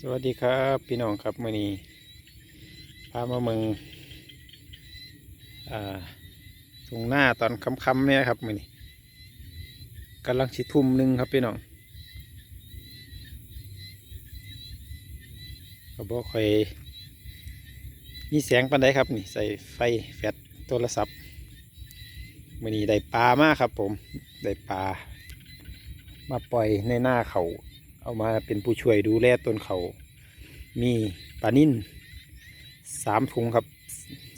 สวัสดีครับพี่น้องครับมื่อนี้พามาเมืองอ่าทุ่งหน้าตอนค่ำๆเนี่ยครับมื่อนี้กำลังชิทุ่มหนึ่งครับพี่น้องก็บอกค่อยมีแสงปันไดครับนี่ใส่ไฟแฟลชโทรศัพท์มื่อนี้ได้ปลามากครับผมได้ปลามาปล่อยในหน้าเขา เอามาเป็นผู้ช่วยดูแลต้นเขามีปลานิ่นสามถุงครับ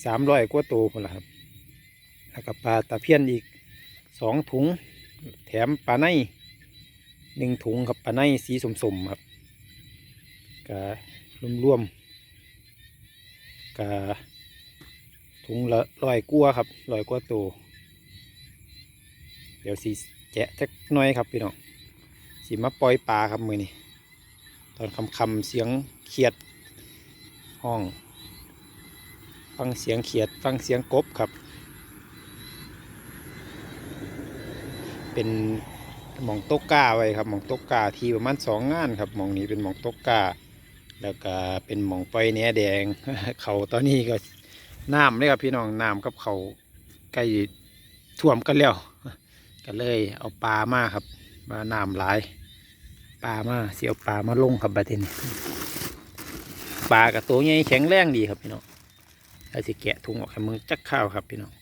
สามร้อยกว่าตัวคนละครับแล้วก็ปลาตะเพียนอีกสองถุง แถมปลาในหนึ่งถุงครับปลาในสีสมๆครับก็รวมๆก็ถุงละร้อยกว่าครับร้อยกัว่าตัวเดี๋ยวสีแจะจักน้อยครับพี่น้อง สิมาปล่อยปลาครับมือนี่ตอนคำคำเสียงเขียดห้อง ฟังเสียงเขียด ฟังเสียงกบครับ เป็นหมองตกกาไว้ครับหมองตกกาที่ประมาณสองงานครับหมองนี้เป็นหมองตกกาแล้วก็เป็นหมองปล่อยแหนแดงเขาตอนนี้ก็น้ำเลยครับพี่น้องน้ำกับเขาใกล้ท่วมกันแล้วก็เลยเอาปลามาครับ มาน้ำหลายปลามาเสียวปลามาลงครับบัดเทนี้ปลากับตัวใหญ่แข็งแรงดีครับพี่น้องเราสิแกะถุงออกให้มึงจักข้าวครับพี่น้อง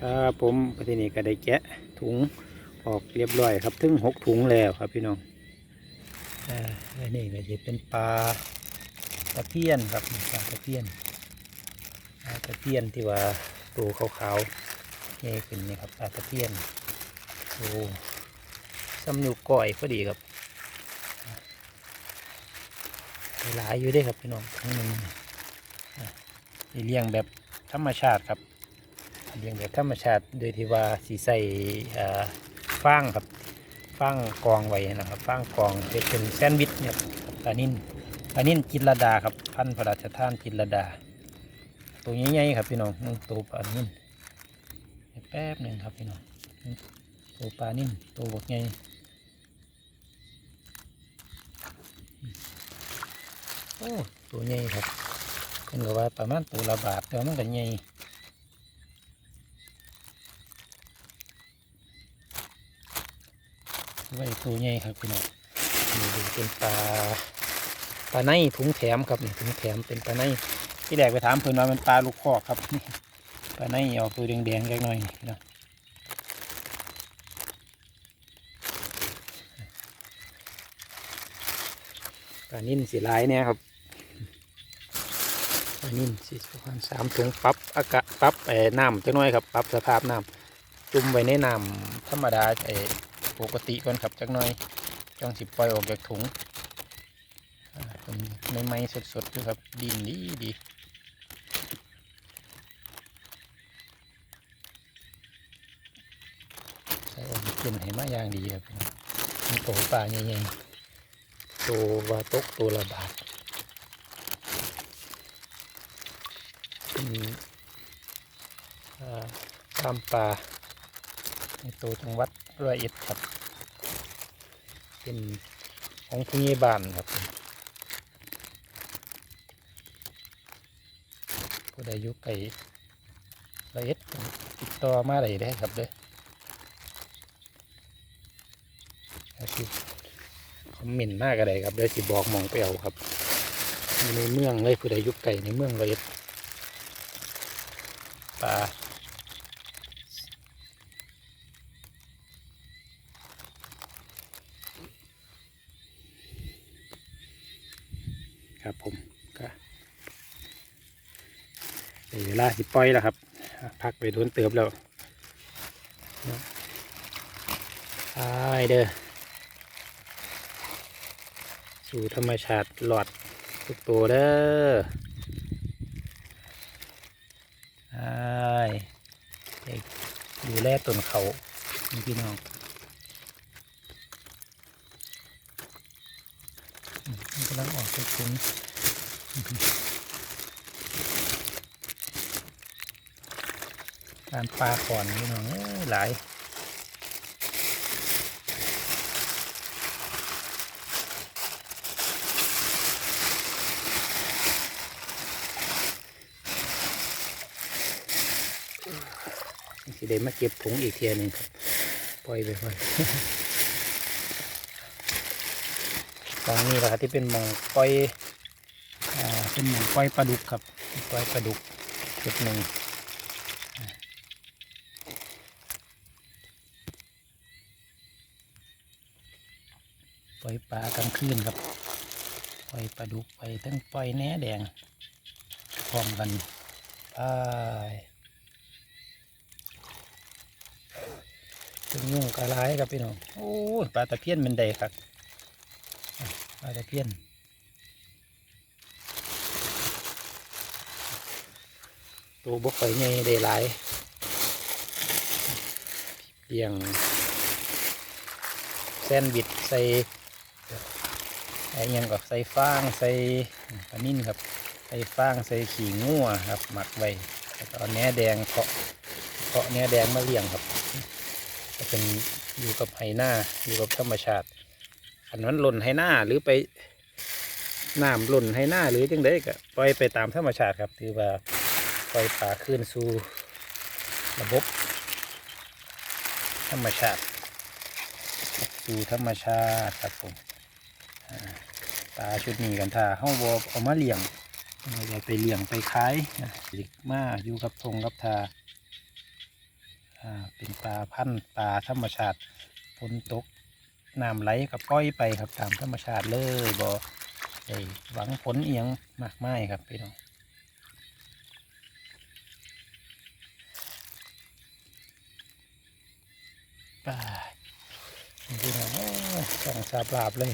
ครับผมบัดเทนี้ก็ได้แกะถุงออกเรียบร้อยครับถึงหกถุงแล้วครับพี่น้องอ่าอันนี้ก็จะเป็นปลาตะเพียนครับปลาตะเพียนปลาตะเพียนที่ว่าตัวขาวๆ นี่ขึ้นนี่ครับปลาตะเพียนโอ้ซ้ำนิ้วก้อยพอดีครับหลายอยู่เด้ครับพี่น้องทั้งนึงอะนี่เลี้ยงแบบธรรมชาติครับเลี้ยงแบบธรรมชาติโดยที่ว่าสีใส่ฟางครับฟางกองไว้นะครับฟางกองเป็นแซนด์วิชเนี่ยปลานิ่นปลานิ่นจินระดาครับ พันธุ์พระราชทานจินระดา ตัวใหญ่ๆครับพี่น้องตัวปลานิ่น แป๊บหนึ่งครับพี่น้องตัวปลานิ่มตัวบกใหญ่โอ้ตัวใหญ่ครับเป็นก็ว่าประมาณตัวละบาทแต่ว่ามันก็ใหญ่ไว้ตัวใหญ่ครับพี่น้องนี่ดูเป็นปลาปลาในถุงแถมครับนี่ถุงแถมเป็นปลาในที่แรกไปถามเพื่อนว่ามันปลาลูกคอกครับนี่ ปลาในออกตัวแดงๆเล็กน้อยนี่นะปลานิ่นสีลายเนี่ยครับปลานิ่นสีประมาณสามถุงปรับอากาศปรับไอ้น้ำจักหน้อยครับปรับสภาพน้ำจุ่มไว้ในน้ำธรรมดาไอ้ปกติก่อนครับจักหน้อยจ้องสิปล่อยออกจากถุงไม่ไม้สดๆด้วยครับดินดีดี ใส่นให้มาอย่างดีครับมีโตปลาใหญ่ๆตัววาตกตัวละบาทเป็นตามปลาในตัวจังหวัดร้อยเอ็ดครับ เป็นของผู้ใหญ่บ้านครับผู้ใดอยู่ไกลร้อยเอ็ดติดต่อมาได้ได้ครับเด้อ อาชีพคอมเมนต์มากอะไรครับเดี๋ยวสิบอกมองไปเอาครับในเมืองเลยผู้ใดยุกไก่ในเมืองเลยปลาครับผมก็เวลาสิปล่อยแล้วครับ พักไปโดนเติบแล้วไปเด้อ สู่ธรรมชาติหลอดทุกตัวเด้อไอ้ดูแลต้นเขาพี่น้องมันกำลังออกจากถุงการปลาขอนพี่น้องเอ้ยหลาย ได้มาเก็บถุงอีกเทียหนึงครับ ปล่อยไปก่อนตรงนี้แหละครับที่เป็นหมองปล่อยอ่าเป็นหมองปล่อยปลาดุกครับปล่อยปลาดุกจุดหนึ่งปล่อยปลากลางคืนครับ ปล่อยปลาดุกไปทั้งปล่อยแหนแดงพร้อมกันไป ถึงยุ่งกระไรครับพี่น้องโอ้ยปลาตะเพียนเป็นใดครับปลาตะเพียนตัวบกไปใหญ่ได้หลายเพียงแซนด์วิชใส่ไอ้ยังกับใส่ฟางใส่ปนิ่นครับ ใส่ฟางใส่ขี่งัวครับ หมักไว้แล้วก็เอาแหนแดงเคาะเคาะแหนแดงมาเลี้ยงครับ เป็นอยู่กับไหหน้าอยู่กับธรรมชาติขันนั้นหล่นไหหน้าหรือไปน้ำหล่นไหหน้าหรือจังไดก็ปล่อยไปตามธรรมชาติครับถือว่าปล่อยป่าขึ้นสู่ระบบ ธรรมชาติสู่ธรรมชาติครับผมปลาชุดนี้กันท่าเฮาบอเอามาเลี้ยงเอาไปเลี้ยงไปขายนะลิกมาอยู่กับทงกับทา่า เป็นปลาพันธุ์ปลาธรรมชาติฝนตกน้ำไหลกับก้อยไปครับตามธรรมชาติเลยบอไอ้หวังผลเอียงมากไม่ครับพี่น้องไปพี่น้องโอ้ยส่องสาบลาบเลย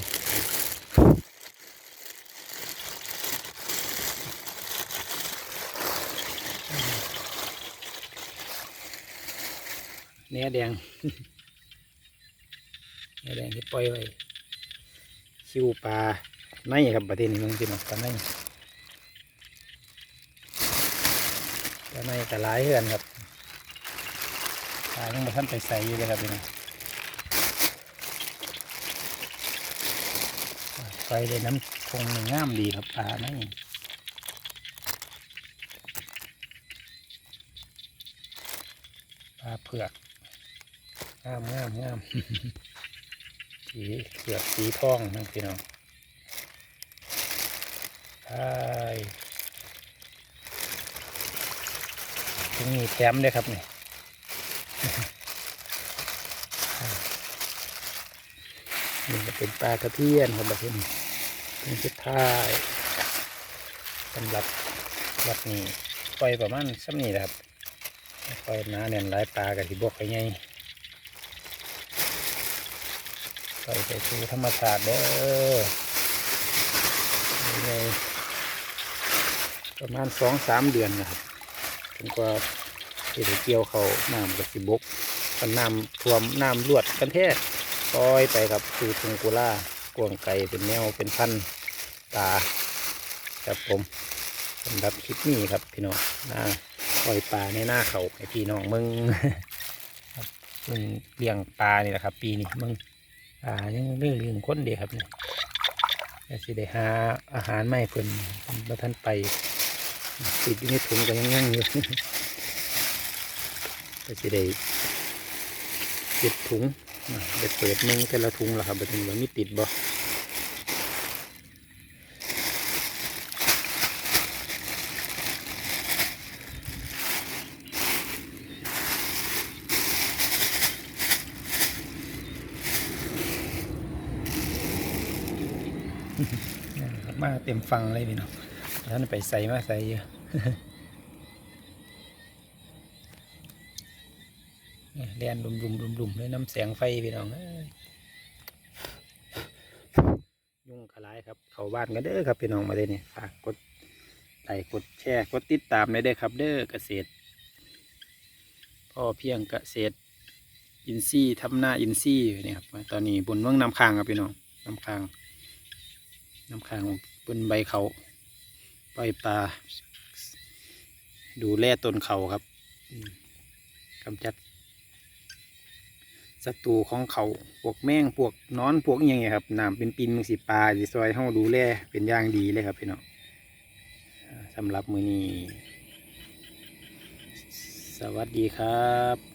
เนื้อแดงเนื้อแดงที่ปล่อยไว้คิวปลาในครับประเทศนี้มึงพี่น้องปลาในปลาในแต่หลายเฮือนครับปลายังมาท่านไปใส่อยู่เลยครับพี่น้องไปเลยน้ำคงงามดีครับปลาในปลาเผือก งามงามงามสีเผือกสีทองนะพี่น้องใช่ตรงนี้แถมด้วยครับนี่นี่จะเป็นปลากระเทียนครับแบบนี้เป็นสุดท้ายสำหรับวัดนี้ปล่อยประมาณสักนี้แหละครับปล่อยหนาเนี่ยหลายปลากับที่บวกไปไง ปล่อยไปสู่ธรรมชาติเด้อในประมาณสองสามเดือนนะครับถึงกว่าที่จะเกี่ยวเขาน้ำกับสิบกกันน้ำท่วมน้ำรวดกันแท้ปล่อยไปครับสู่ทุงกุล่ากวงไก่เป็นแนวเป็นพันตาครับผมสำหรับคลิปนี้ครับพี่น้องนะปล่อยปลาในหน้าเขาให้พี่น้องมึงมึงเลี้ยงปลานี่แหละครับ ปีนี้มึง อ่ายังเรื่องเรื่องคนเดียวครับเนี่ยแต่สิได้หาอาหารไม่เพิ่นแล้วท่านไปติดอยู่ในถุงก็ยังยั่งอยู่แต่สิได้ติดถุงเด็ดเปิดมึงแต่ละถุงล้วครับบัดนี้ว่ามีติดบ่ นะครับมา เต็มฟังเลยพี่น้องท่านไปใส่มาใส่เยอะเนี่ยแดนลุมลุมลุมลุมเลยน้ำแสงไฟพี่น้องยุ่งขลายครับ เข้าบ้านกันเด้อครับพี่น้องมาเลยนี่ฝากกดไลค์กดแชร์กดติดตามเลยเด้อครับ เด้อเกษตรพ่อเพียงเกษตรอินซี่ทำหน้าอินซี่เนี่ยครับตอนนี้บนเมืองน้ำค้างครับพี่น้องน้ำค้างน้ำค้าง บนใบเขาปล่อยปลาดูแลต้นเขาครับอืมกำจัดศัตรูของเขาพวกแมงพวกหนอนพวกอหย่างเงี้ยครับน้ำเป็นปินมังสิปลาสิซอยเฮาดูแลเป็นอย่างดีเลยครับพี่น้องอ่าสำหรับมือนี้ สวัสดีครับ